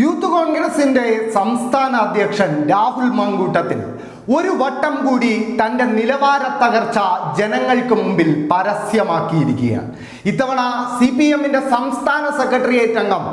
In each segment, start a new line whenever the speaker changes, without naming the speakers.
Youth കോൺഗ്രസിന്റെ സംസ്ഥാന അധ്യക്ഷൻ രാഹുൽ മാങ്കൂട്ടത്തിൽ ഒരു വട്ടം കൂടി തന്റെ നിലവാര തകർച്ച ജനങ്ങൾക്ക് മുമ്പിൽ പരസ്യമാക്കിയിരിക്കുകയാണ്. ഇത്തവണ സി പി എമ്മിന്റെ സംസ്ഥാന സെക്രട്ടേറിയറ്റ് അംഗം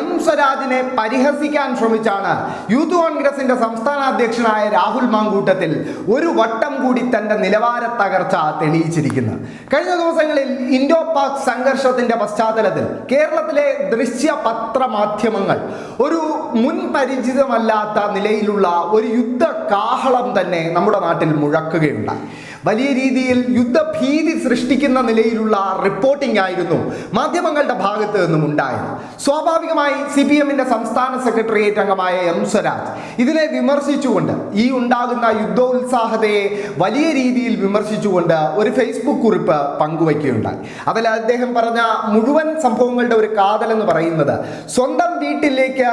എം സ്വരാജിനെ പരിഹസിക്കാൻ ശ്രമിച്ചാണ് യൂത്ത് കോൺഗ്രസിന്റെ സംസ്ഥാന അധ്യക്ഷനായ രാഹുൽ മാങ്കൂട്ടത്തിൽ ഒരു വട്ടം കൂടി തന്റെ നിലവാര തകർച്ച തെളിയിച്ചിരിക്കുന്നത് കഴിഞ്ഞ ദിവസങ്ങളിൽ ഇൻഡോ പാക് സംഘർഷത്തിന്റെ പശ്ചാത്തലത്തിൽ കേരളത്തിലെ ദൃശ്യ പത്രമാധ്യമങ്ങൾ ഒരു മുൻപരിചിതമല്ലാത്ത നിലയിലുള്ള ഒരു യുദ്ധ കാഹളം തന്നെ നമ്മുടെ നാട്ടിൽ മുഴക്കുകയുണ്ടായി. വലിയ രീതിയിൽ യുദ്ധഭീതി സൃഷ്ടിക്കുന്ന നിലയിലുള്ള റിപ്പോർട്ടിംഗ് ആയിരുന്നു മാധ്യമങ്ങളുടെ ഭാഗത്ത് നിന്നും ഉണ്ടായത്. സ്വാഭാവികമായി സി പി എമ്മിന്റെ സംസ്ഥാന സെക്രട്ടേറിയറ്റ് അംഗമായ എം സ്വരാജ് ഇതിനെ വിമർശിച്ചുകൊണ്ട് ഈ ഉണ്ടാകുന്ന യുദ്ധോത്സാഹതയെ വലിയ രീതിയിൽ വിമർശിച്ചുകൊണ്ട് ഒരു ഫേസ്ബുക്ക് കുറിപ്പ് പങ്കുവയ്ക്കുകയുണ്ടായി. അതിൽ അദ്ദേഹം പറഞ്ഞ മുഴുവൻ സംഭവങ്ങളുടെ ഒരു കാതൽ എന്ന് പറയുന്നത് സ്വന്തം വീട്ടിലേക്ക്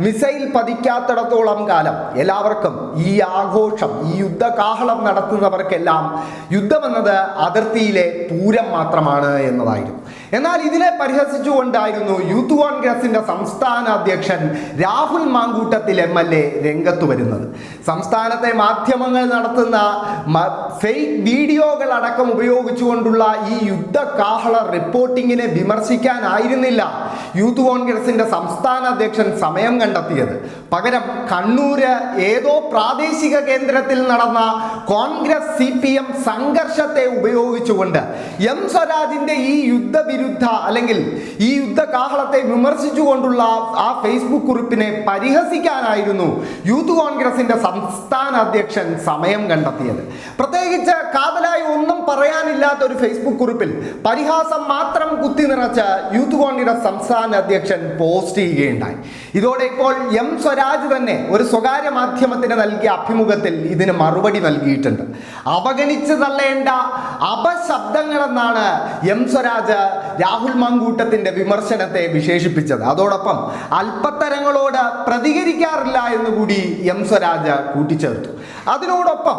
മിസൈൽ പതിക്കാത്തിടത്തോളം കാലം എല്ലാവർക്കും ഈ ആഘോഷം ഈ യുദ്ധകാഹളം നടത്തുന്നവർക്കെല്ലാം യുദ്ധമെന്നത് അതിർത്തിയിലെ പൂരം മാത്രമാണ് എന്നതായിരുന്നു. എന്നാൽ ഇതിനെ പരിഹസിച്ചുകൊണ്ടായിരുന്നു യൂത്ത് കോൺഗ്രസിന്റെ സംസ്ഥാന അധ്യക്ഷൻ Rahul Mankoottathil M L A രംഗത്ത് വരുന്നത്. സംസ്ഥാനത്തെ മാധ്യമങ്ങൾ നടത്തുന്ന ഫേക്ക് വീഡിയോകൾ അടക്കം ഉപയോഗിച്ചുകൊണ്ടുള്ള ഈ യുദ്ധകാഹള റിപ്പോർട്ടിങ്ങിനെ വിമർശിക്കാനായിരുന്നില്ല യൂത്ത് കോൺഗ്രസിന്റെ സംസ്ഥാന അധ്യക്ഷൻ സമയം കണ്ടെത്തിയത്. പകരം കണ്ണൂര് ഏതോ പ്രാദേശിക കേന്ദ്രത്തിൽ നടന്ന കോൺഗ്രസ് സി സംഘർഷത്തെ ഉപയോഗിച്ചുകൊണ്ട് എം സ്വരാജിന്റെ ഈ യുദ്ധവിരുദ്ധ അല്ലെങ്കിൽ ഈ യുദ്ധകാഹളത്തെ വിമർശിച്ചുകൊണ്ടുള്ള ആ ഫേസ്ബുക്ക് കുറിപ്പിനെ പരിഹസിക്കാനായിരുന്നു യൂത്ത് കോൺഗ്രസിന്റെ സംസ്ഥാന അധ്യക്ഷൻ സമയം കണ്ടെത്തിയത്. പ്രത്യേകിച്ച് കാതലായി ഒന്നും പറയാനില്ലാത്ത ഒരു ഫേസ്ബുക്ക് കുറിപ്പിൽ പരിഹാസം മാത്രം കുത്തി നിറച്ച യൂത്ത് കോൺഗ്രസ് സംസ്ഥാന അധ്യക്ഷൻ പോസ്റ്റ് ചെയ്യുകയുണ്ടായി. ഇതോടെ ഇപ്പോൾ എം സ്വരാജ് തന്നെ ഒരു സ്വകാര്യ മാധ്യമത്തിന് നൽകിയ അഭിമുഖത്തിൽ ഇതിന് മറുപടി നൽകിയിട്ടുണ്ട്. അവഗണിച്ച് തള്ളേണ്ട അപശബ്ദങ്ങളെന്നാണ് എം സ്വരാജ് രാഹുൽ മാങ്കൂട്ടത്തിന്റെ വിമർശനത്തെ വിശേഷിപ്പിച്ചത്. അതോടൊപ്പം അല്പത്തരങ്ങളോട് പ്രതികരിക്കാറില്ല എന്ന് കൂടി എം സ്വരാജ് കൂട്ടിച്ചേർത്തു. അതിനോടൊപ്പം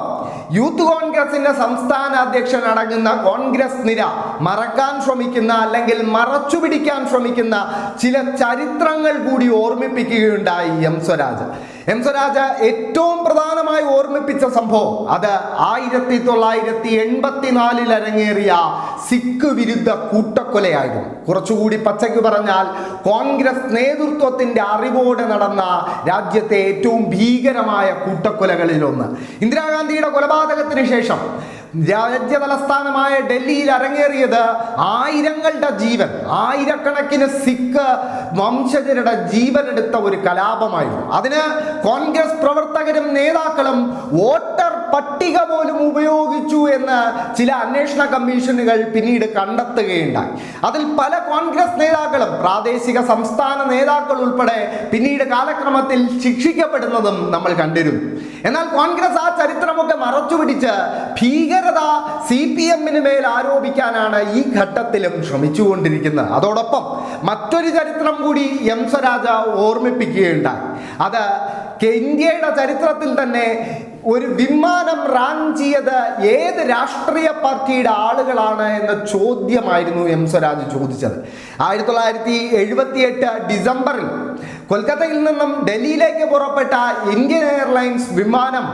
യൂത്ത് കോൺഗ്രസിന്റെ സംസ്ഥാന അധ്യക്ഷൻ അടങ്ങുന്ന കോൺഗ്രസ് നിര മറക്കാൻ ശ്രമിക്കുന്ന അല്ലെങ്കിൽ മറച്ചു പിടിക്കാൻ ശ്രമിക്കുന്ന ചില ചരിത്രങ്ങൾ കൂടി ഓർമ്മിപ്പിക്കുകയുണ്ടായി എം സ്വരാജ്. എം സ്വരാജ് ഏറ്റവും പ്രധാനമായി ഓർമ്മിപ്പിച്ച സംഭവം അത് ആയിരത്തി തൊള്ളായിരത്തി എൺപത്തിനാലിൽ അരങ്ങേറിയ സിഖ് വിരുദ്ധ കൂട്ടക്കൊലയായിരുന്നു. കുറച്ചുകൂടി പച്ചയ്ക്ക് പറഞ്ഞാൽ കോൺഗ്രസ് നേതൃത്വത്തിന്റെ അറിവോടെ നടന്ന രാജ്യത്തെ ഏറ്റവും ഭീകരമായ കൂട്ടക്കൊലകളിലൊന്ന്. ഇന്ദിരാഗാന്ധിയുടെ കൊലപാതകത്തിന് ശേഷം രാജ്യ തലസ്ഥാനമായ ഡൽഹിയിൽ അരങ്ങേറിയത് ആയിരങ്ങളുടെ ജീവൻ ആയിരക്കണക്കിന് സിഖ് വംശജരുടെ ജീവൻ എടുത്ത ഒരു കലാപമായിരുന്നു. അതിന് കോൺഗ്രസ് പ്രവർത്തകരും നേതാക്കളും വോട്ടർ പട്ടിക പോലും ഉപയോഗിച്ചു എന്ന് ചില അന്വേഷണ കമ്മീഷനുകൾ പിന്നീട് കണ്ടെത്തുകയുണ്ടായി. അതിൽ പല കോൺഗ്രസ് നേതാക്കളും പ്രാദേശിക സംസ്ഥാന നേതാക്കൾ ഉൾപ്പെടെ പിന്നീട് കാലക്രമത്തിൽ ശിക്ഷിക്കപ്പെടുന്നതും നമ്മൾ കണ്ടിരുന്നു. എന്നാൽ കോൺഗ്രസ് ആ ചരിത്രമൊക്കെ മറച്ചുപിടിച്ച് ഭീകരത സി പി എമ്മിന് മേൽ ആരോപിക്കാനാണ് ഈ ഘട്ടത്തിലും ശ്രമിച്ചുകൊണ്ടിരിക്കുന്നത്. അതോടൊപ്പം മറ്റൊരു ചരിത്രം കൂടി എം സ്വരാജ ഓർമ്മിപ്പിക്കുകയുണ്ടായി. അത് ഇന്ത്യയുടെ ചരിത്രത്തിൽ തന്നെ ഒരു വിമാനം റാഞ്ചിയത് ഏത് രാഷ്ട്രീയ പാർട്ടിയുടെ ആളുകളാണ് എന്ന ചോദ്യമായിരുന്നു എം സ്വരാജ് ചോദിച്ചത്. ആയിരത്തി തൊള്ളായിരത്തി എഴുപത്തിയെട്ട് ഡിസംബറിൽ കൊൽക്കത്തയിൽ നിന്നും ഡൽഹിയിലേക്ക് പുറപ്പെട്ട ഇന്ത്യൻ എയർലൈൻസ് വിമാനം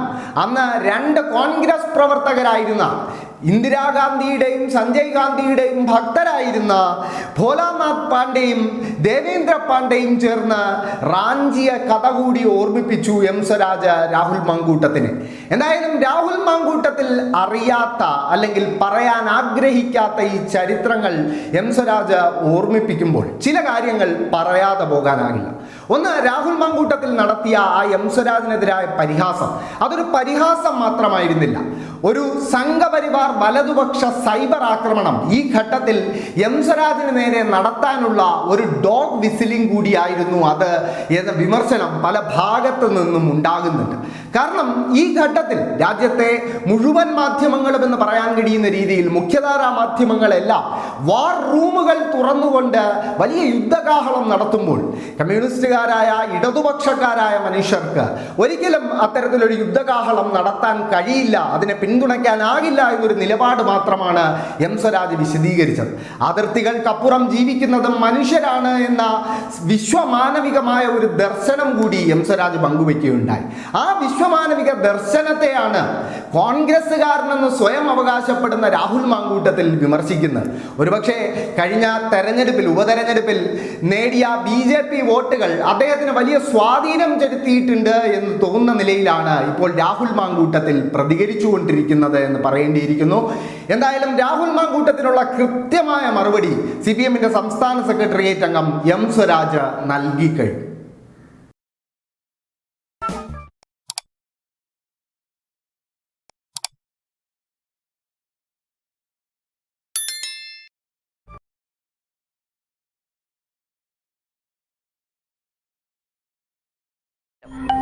അന്ന് രണ്ട് കോൺഗ്രസ് പ്രവർത്തകരായിരുന്ന ഇന്ദിരാഗാന്ധിയുടെയും സഞ്ജയ് ഗാന്ധിയുടെയും ഭക്തരായിരുന്ന ഭോലാനാഥ് പാണ്ഡെയും ദേവേന്ദ്ര പാണ്ഡെയും ചേർന്ന് റാഞ്ചിയ കഥ കൂടി ഓർമ്മിപ്പിച്ചു എം സ്വരാജ രാഹുൽ മാങ്കൂട്ടത്തിന്. എന്തായാലും രാഹുൽ മാങ്കൂട്ടത്തിൽ അറിയാത്ത അല്ലെങ്കിൽ പറയാൻ ആഗ്രഹിക്കാത്ത ഈ ചരിത്രങ്ങൾ എം സ്വരാജ ഓർമ്മിപ്പിക്കുമ്പോൾ ചില കാര്യങ്ങൾ പറയാതെ പോകാനാകില്ല. ഒന്ന് രാഹുൽ മാങ്കൂട്ടത്തിൽ നടത്തിയ ആ എം സ്വരാജിനെതിരായ പരിഹാസം. അതൊരു പരിഹാസം മാത്രമായിരുന്നില്ല. ഒരു സംഘപരിവാർ വലതുപക്ഷ സൈബർ ആക്രമണം ഈ ഘട്ടത്തിൽ എം സ്വരാജിന് നേരെ നടത്താനുള്ള ഒരു ഡോഗ് വിസിലിംഗ് കൂടിയായിരുന്നു അത് എന്ന വിമർശനം പല ഭാഗത്തു നിന്നും ഉണ്ടാകുന്നുണ്ട്. കാരണം ഈ ഘട്ടത്തിൽ രാജ്യത്തെ മുഴുവൻ മാധ്യമങ്ങളും എന്ന് പറയാൻ കഴിയുന്ന രീതിയിൽ മുഖ്യധാരാ മാധ്യമങ്ങളെല്ലാം വാർ റൂമുകൾ തുറന്നുകൊണ്ട് വലിയ യുദ്ധകാഹളം നടത്തുമ്പോൾ കമ്മ്യൂണിസ്റ്റുകാരായ ഇടതുപക്ഷക്കാരായ മനുഷ്യർക്ക് ഒരിക്കലും അത്തരത്തിലൊരു യുദ്ധകാഹളം നടത്താൻ കഴിയില്ല അതിനെ പിന്തുണയ്ക്കാനാകില്ല എന്നൊരു നിലപാട് മാത്രമാണ് എം സ്വരാജ് വിശദീകരിച്ചത്. അതിർത്തികൾക്കപ്പുറം ജീവിക്കുന്നതും മനുഷ്യരാണ് എന്ന വിശ്വമാനവികമായ ഒരു ദർശനം കൂടി എം സ്വരാജ് പങ്കുവയ്ക്കുകയുണ്ടായി ആ വിശ്വമാനവിക ദർശനത്തെയാണ് കോൺഗ്രസ്സുകാരനെന്ന് സ്വയം അവകാശപ്പെടുന്ന രാഹുൽ മാങ്കൂട്ടത്തിൽ വിമർശിക്കുന്നത്. ഒരുപക്ഷെ കഴിഞ്ഞ തെരഞ്ഞെടുപ്പിൽ ഉപതെരഞ്ഞെടുപ്പിൽ നേടിയ ബി ജെ പി വോട്ടുകൾ അദ്ദേഹത്തിന് വലിയ സ്വാധീനം ചെലുത്തിയിട്ടുണ്ട് എന്ന് തോന്നുന്ന നിലയിലാണ് ഇപ്പോൾ രാഹുൽ മാങ്കൂട്ടത്തിൽ പ്രതികരിച്ചുകൊണ്ടിരിക്കുന്നത് എന്ന് പറയേണ്ടിയിരിക്കുന്നു. എന്തായാലും രാഹുൽ മാങ്കൂട്ടത്തിനുള്ള കൃത്യമായ മറുപടി സി പി എമ്മിന്റെ സംസ്ഥാന സെക്രട്ടേറിയറ്റ് അംഗം എം സ്വരാജ് നൽകിക്കഴിഞ്ഞു Yep.